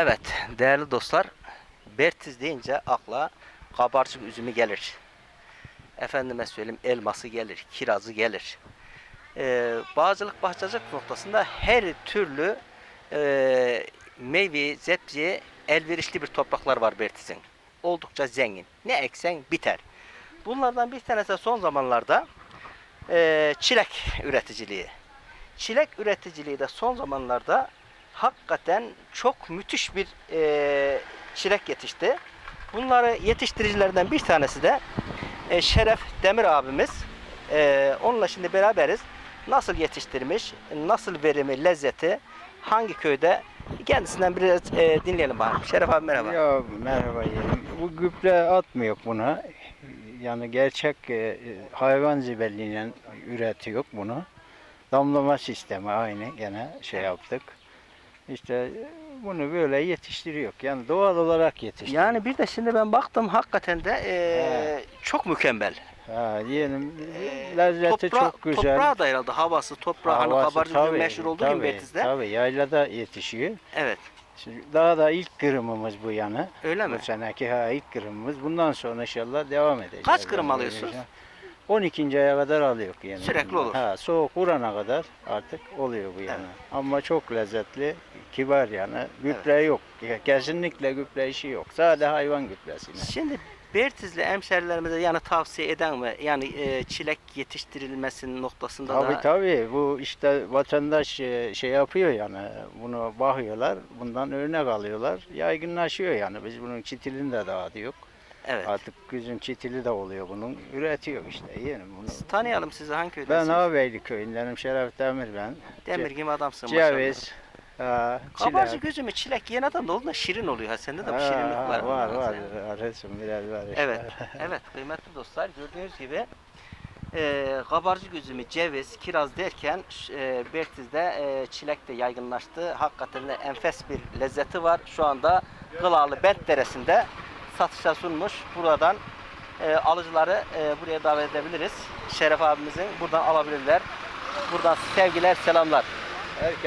Evet değerli dostlar Bertiz deyince akla kabarcık üzümü gelir. Efendime söyleyeyim elması gelir, kirazı gelir. Ee, bağcılık bahçacılık noktasında her türlü e, meyve, zepciye elverişli bir topraklar var Bertiz'in. Oldukça zengin. Ne eksen biter. Bunlardan bir tanesi son zamanlarda e, çilek üreticiliği. Çilek üreticiliği de son zamanlarda hakikaten çok müthiş bir e, çilek yetişti. Bunları yetiştiricilerden bir tanesi de e, Şeref Demir abimiz. E, onunla şimdi beraberiz. Nasıl yetiştirmiş, nasıl verimi, lezzeti, hangi köyde kendisinden biraz e, dinleyelim bakalım. Şeref abi merhaba. Ya merhaba. Bu gübre atmıyor buna. Yani gerçek e, hayvan zibelliğiyle üretiyor bunu. Damlama sistemi aynı gene şey yaptık. İşte e, bunu böyle yetiştiriyor. Yani doğal olarak yetiştiriyor. Yani bir de şimdi ben baktım hakikaten de e, çok mükemmel. Ha, E, lezzeti topra- çok güzel. Toprağı da herhalde havası, toprağı hani Havası kabarcık üzüm tabii, meşhur olduğu gibi tabii, Bertiz'de. Tabii yaylada yetişiyor. Evet. Şimdi Daha da ilk kırımımız bu yana. Öyle mi? Bu seneki ha ilk kırımımız. Bundan sonra inşallah devam edeceğiz. Kaç kırım alıyorsunuz? 12. aya kadar alıyor yani. Sürekli olur. Ha, soğuk vurana kadar artık oluyor bu yana. Ama çok lezzetli, kibar yani. Gübre yok. Kesinlikle gübre işi yok. Sadece hayvan gübresine. Şimdi Bertizli hemşerilerimize yani tavsiye eden mi? Yani e, çilek yetiştirilmesinin noktasında Tabii da tabii bu işte vatandaş e, şey yapıyor yani bunu bakıyorlar bundan örnek alıyorlar yaygınlaşıyor yani biz bunun çitilini de dağıtıyor. Evet. Artık güzün çitili de oluyor bunun. Üretiyor işte yeğenim bunu. Tanıyalım sizi hangi Ben köydensiniz? Ağabeyli köyündenim. Şeref Demir ben. Demir gibi adamsın. Ceviz. Ha, Kabarcık çilek. üzümü çilek yiyen adam da olduğunda şirin oluyor. Ha, sende de bir şirinlik ha, var. Var var. var. Resim biraz var. işte. Evet. evet kıymetli dostlar gördüğünüz gibi e, kabarcık üzümü, ceviz, kiraz derken e, Bertiz'de e, çilek de yaygınlaştı. Hakikaten de enfes bir lezzeti var. Şu anda Gılalı Bent Deresi'nde satışa sunmuş. Buradan e, alıcıları e, buraya davet edebiliriz. Şeref abimizin buradan alabilirler. Buradan sevgiler, selamlar. Herkes